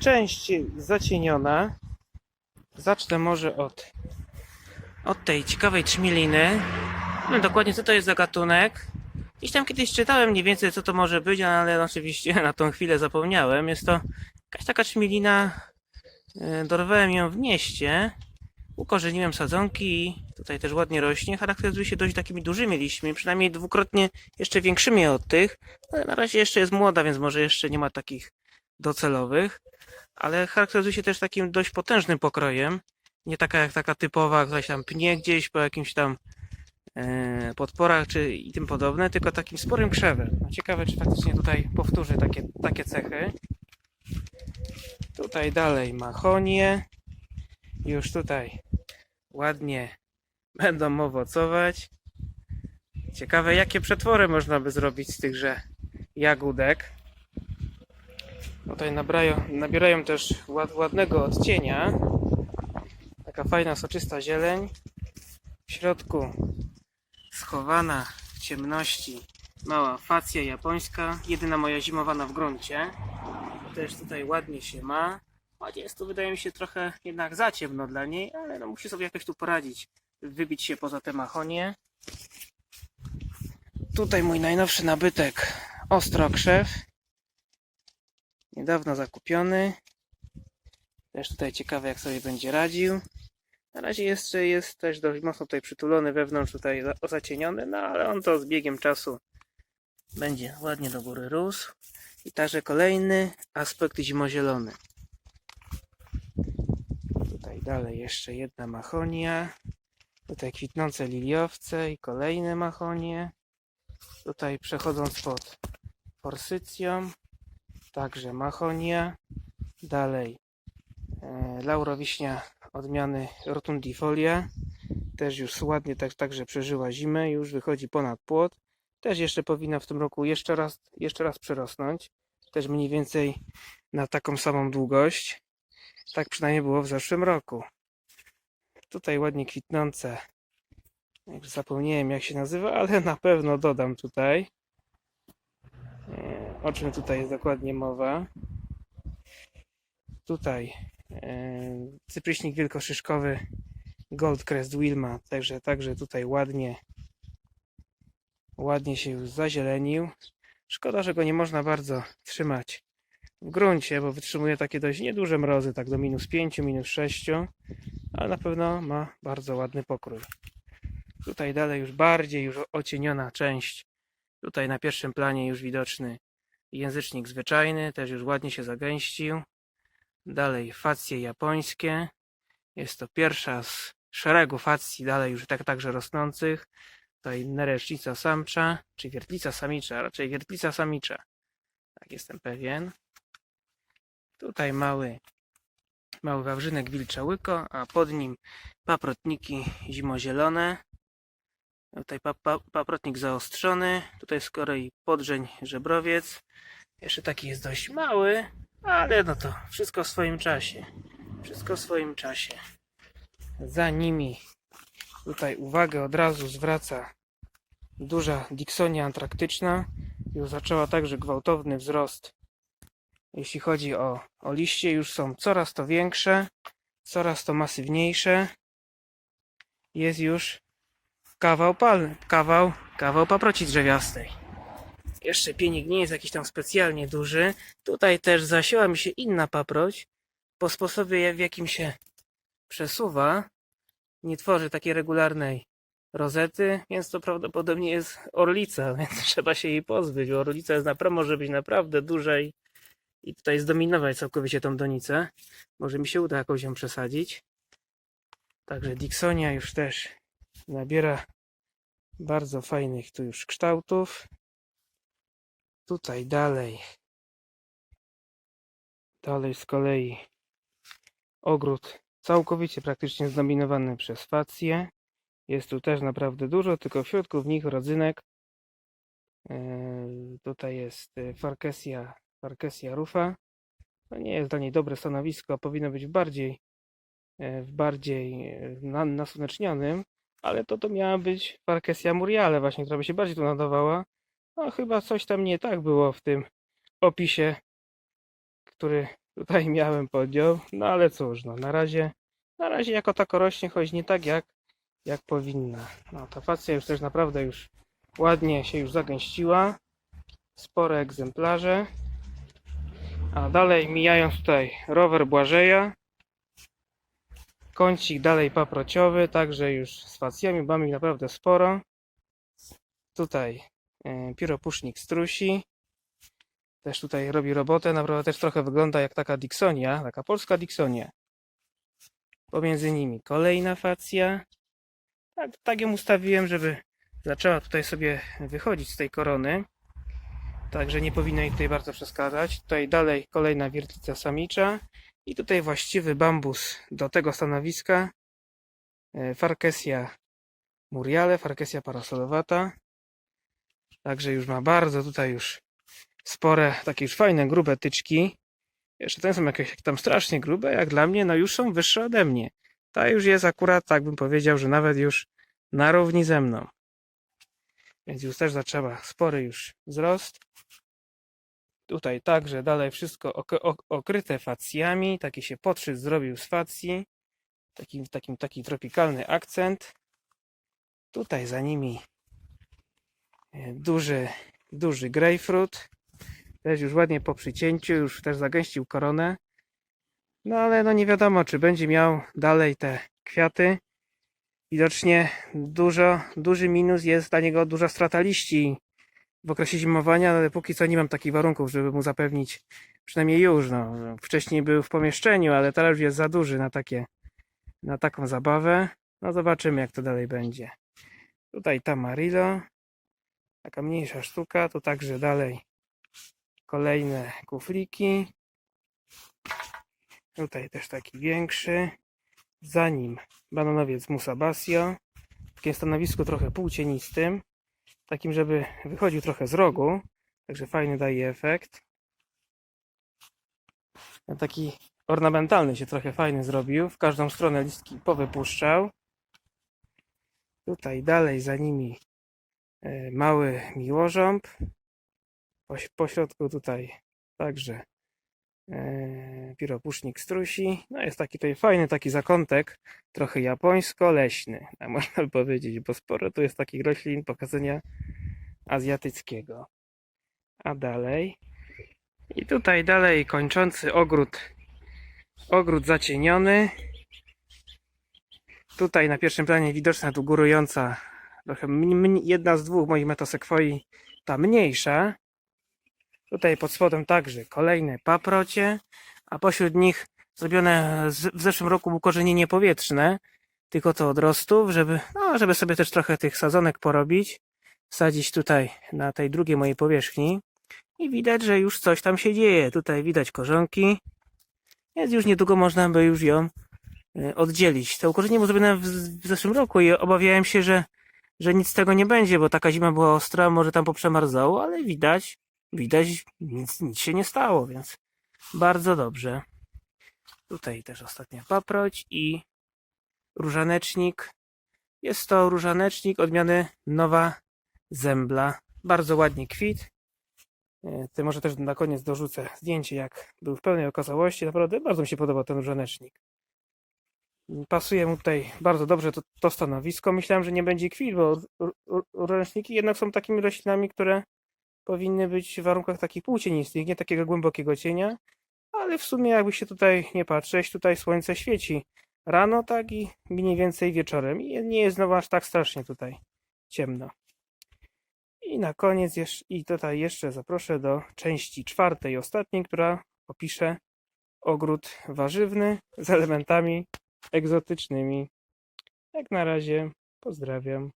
część zacieniona. Zacznę może od, od tej ciekawej trzmieliny. No dokładnie co to jest za gatunek. Gdzieś tam kiedyś czytałem mniej więcej co to może być, ale oczywiście na tą chwilę zapomniałem. Jest to jakaś taka trzmielina. e, Dorwałem ją w mieście. Ukorzeniłem sadzonki tutaj też ładnie rośnie. Charakteryzuje się dość takimi dużymi liśćmi, przynajmniej dwukrotnie jeszcze większymi od tych. Ale na razie jeszcze jest młoda, więc może jeszcze nie ma takich docelowych. Ale charakteryzuje się też takim dość potężnym pokrojem. Nie taka jak taka typowa, się tam pnie gdzieś po jakimś tam e, podporach czy i tym podobne, tylko takim sporym krzewem. No, ciekawe, czy faktycznie tutaj powtórzy takie, takie cechy. Tutaj dalej machonie. Już tutaj ładnie będą owocować. Ciekawe, jakie przetwory można by zrobić z tychże jagódek. Tutaj nabrają, nabierają też ład, ładnego odcienia. Taka fajna, soczysta zieleń. W środku schowana w ciemności mała facja japońska. Jedyna moja zimowana w gruncie. Też tutaj ładnie się ma. Choć jest tu, wydaje mi się, trochę jednak za ciemno dla niej, ale no musi sobie jakoś tu poradzić. Wybić się poza te machonie. Tutaj mój najnowszy nabytek. Ostrokrzew. Niedawno zakupiony. Też tutaj ciekawe jak sobie będzie radził. Na razie jeszcze jest też dość mocno tutaj przytulony wewnątrz, tutaj za- zacieniony, no ale on to z biegiem czasu będzie ładnie do góry rósł. I także kolejny aspekt zimozielony. Tutaj dalej jeszcze jedna machonia. Tutaj kwitnące liliowce i kolejne machonie. Tutaj przechodząc pod forsycją, także machonia. Dalej e, laurowiśnia odmiany rotundifolia. Też już ładnie tak, także przeżyła zimę, już wychodzi ponad płot. Też jeszcze powinna w tym roku jeszcze raz, jeszcze raz przerosnąć. Też mniej więcej na taką samą długość. Tak przynajmniej było w zeszłym roku. Tutaj ładnie kwitnące. Zapomniałem jak się nazywa, ale na pewno dodam tutaj. E, O czym tutaj jest dokładnie mowa. Tutaj e, cypryśnik wielkoszyszkowy Goldcrest Wilma. Także, także tutaj ładnie ładnie się już zazielenił. Szkoda, że go nie można bardzo trzymać w gruncie, bo wytrzymuje takie dość nieduże mrozy, tak do minus 5, minus 6, ale na pewno ma bardzo ładny pokrój. Tutaj dalej już bardziej już ocieniona część. Tutaj na pierwszym planie już widoczny języcznik zwyczajny, też już ładnie się zagęścił. Dalej facje japońskie. Jest to pierwsza z szeregu facji dalej już tak także rosnących. Tutaj neresznica samcza, czy wiertlica samicza, raczej wiertlica samicza. Tak jestem pewien. Tutaj mały, mały wawrzynek wilczałyko, a pod nim paprotniki zimozielone. Tutaj pa, pa, paprotnik zaostrzony. Tutaj z kolei podrzeń żebrowiec. Jeszcze taki jest dość mały, ale no to wszystko w swoim czasie. Wszystko w swoim czasie. Za nimi tutaj uwagę od razu zwraca duża Dixonia antraktyczna. Już zaczęła także gwałtowny wzrost jeśli chodzi o, o liście, już są coraz to większe, coraz to masywniejsze. Jest już kawał kawał, kawał paproci drzewiastej. Jeszcze pienik nie jest jakiś tam specjalnie duży. Tutaj też zasięła mi się inna paproć. Po sposobie, w jakim się przesuwa, nie tworzy takiej regularnej rozety, więc to prawdopodobnie jest orlica, więc trzeba się jej pozbyć, bo orlica jest naprawdę, może być naprawdę duża i tutaj zdominować całkowicie tą donicę. Może mi się uda jakoś ją przesadzić. Także Dixonia już też nabiera bardzo fajnych tu już kształtów. Tutaj dalej. Dalej z kolei ogród całkowicie praktycznie zdominowany przez fację. Jest tu też naprawdę dużo, tylko w środku w nich rodzynek. Eee, Tutaj jest e, Farkesia Farkesia rufa. To nie jest dla niej dobre stanowisko, powinno być bardziej, e, w bardziej na- nasłonecznionym, ale to to miała być Farkesia muriale właśnie, która by się bardziej tu nadawała. No chyba coś tam nie tak było w tym opisie, który Tutaj miałem podjął, no ale cóż, no na razie, na razie jako tako rośnie, choć nie tak jak, jak powinna. No ta facja już też naprawdę już ładnie się już zagęściła. Spore egzemplarze. A dalej mijając tutaj rower Błażeja. Kącik dalej paprociowy, także już z facjami mamy ich naprawdę sporo. Tutaj e, pióropusznik strusi. Też tutaj robi robotę, naprawdę też trochę wygląda jak taka Dixonia, taka polska Dixonia. Pomiędzy nimi kolejna facja. Tak, tak ją ustawiłem, żeby zaczęła tutaj sobie wychodzić z tej korony. Także nie powinno jej tutaj bardzo przeszkadzać. Tutaj dalej kolejna wiertlica samicza. I tutaj właściwy bambus do tego stanowiska. E, Farkesia muriale, Farkesia parasolowata. Także już ma bardzo tutaj już spore, takie już fajne, grube tyczki. Jeszcze te są jakieś tam strasznie grube, jak dla mnie, no już są wyższe ode mnie. Ta już jest akurat, tak bym powiedział, że nawet już na równi ze mną. Więc już też zaczęła spory już wzrost. Tutaj także dalej wszystko ok- ok- okryte facjami. Taki się podszyt zrobił z facji. Taki, taki, taki tropikalny akcent. Tutaj za nimi e, duży, duży grapefruit. Też już ładnie po przycięciu, już też zagęścił koronę. No ale no nie wiadomo, czy będzie miał dalej te kwiaty. Widocznie dużo, duży minus jest dla niego duża strata liści w okresie zimowania, ale póki co nie mam takich warunków, żeby mu zapewnić, przynajmniej już, no. Wcześniej był w pomieszczeniu, ale teraz już jest za duży na takie, na taką zabawę. No zobaczymy, jak to dalej będzie. Tutaj Tamarillo, taka mniejsza sztuka, tu także dalej kolejne kufliki. Tutaj też taki większy. Za nim bananowiec Musabasio. W takim stanowisku trochę półcienistym. Takim, żeby wychodził trochę z rogu. Także fajny daje efekt. Taki ornamentalny się trochę fajny zrobił. W każdą stronę listki powypuszczał. Tutaj dalej za nimi e, mały miłożąb. Poś- Po środku tutaj także piropusznik strusi. No jest taki tutaj fajny taki zakątek, trochę japońsko-leśny, tak można by powiedzieć, bo sporo tu jest takich roślin pochodzenia azjatyckiego. A dalej i tutaj dalej kończący ogród ogród zacieniony. Tutaj na pierwszym planie widoczna tu górująca trochę jedna z dwóch moich metosekwoi, ta mniejsza. Tutaj pod spodem także kolejne paprocie, a pośród nich zrobione w zeszłym roku ukorzenienie powietrzne, tylko to odrostów, żeby, no, żeby sobie też trochę tych sadzonek porobić, sadzić tutaj na tej drugiej mojej powierzchni i widać, że już coś tam się dzieje. Tutaj widać korzonki, więc już niedługo można by już ją e, oddzielić. To ukorzenie było zrobione w zeszłym roku i obawiałem się, że, że nic z tego nie będzie, bo taka zima była ostra, może tam poprzemarzało, ale widać, widać, nic, nic się nie stało, więc bardzo dobrze. Tutaj też ostatnia paproć i różanecznik. Jest to różanecznik odmiany Nowa Zembla. Bardzo ładnie kwit. E, Ty może też na koniec dorzucę zdjęcie, jak był w pełnej okazałości. Naprawdę bardzo mi się podobał ten różanecznik. Pasuje mu tutaj bardzo dobrze to, to stanowisko. Myślałem, że nie będzie kwit, bo różaneczniki jednak są takimi roślinami, które powinny być w warunkach takich półcienistych, nie takiego głębokiego cienia, ale w sumie jakby się tutaj nie patrzeć, tutaj słońce świeci rano, tak i mniej więcej wieczorem i nie jest znowu aż tak strasznie tutaj ciemno. I na koniec jeszcze, i tutaj jeszcze zaproszę do części czwartej, ostatniej, która opisze ogród warzywny z elementami egzotycznymi. Jak na razie, pozdrawiam.